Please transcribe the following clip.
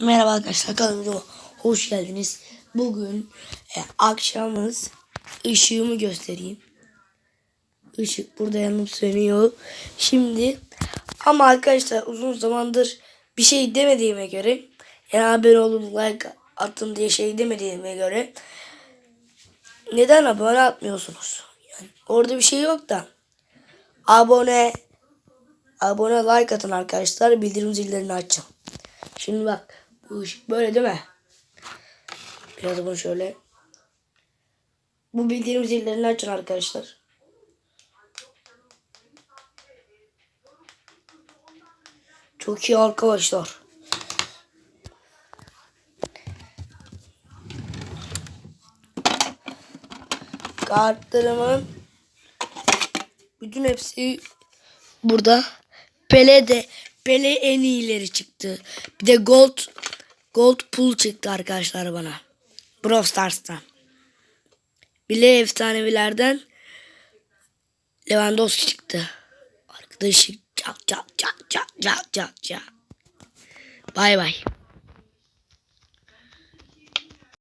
Merhaba arkadaşlar kanalıma hoş geldiniz. Bugün e, akşamız ışığımı göstereyim. Işık burada yanım sönüyor. Şimdi ama arkadaşlar uzun zamandır bir şey demediğime göre yani abone olun like atın diye şey demediğime göre neden abone atmıyorsunuz? Yani orada bir şey yok da abone abone like atın arkadaşlar bildirim zillerini açın. Şimdi bak bu ışık böyle değil mi? Biraz bunu şöyle. Bu bildirim zillerini açın arkadaşlar. Çok iyi arkadaşlar. Kartlarımın bütün hepsi burada. Pele de Pele en iyileri çıktı. Bir de Gold Gold Pool çıktı arkadaşlar bana. Brawl Stars'tan. Bir de efsanevilerden Lewandowski çıktı. Arkadaşı çak çak çak çak çak çak çak. Bay bay.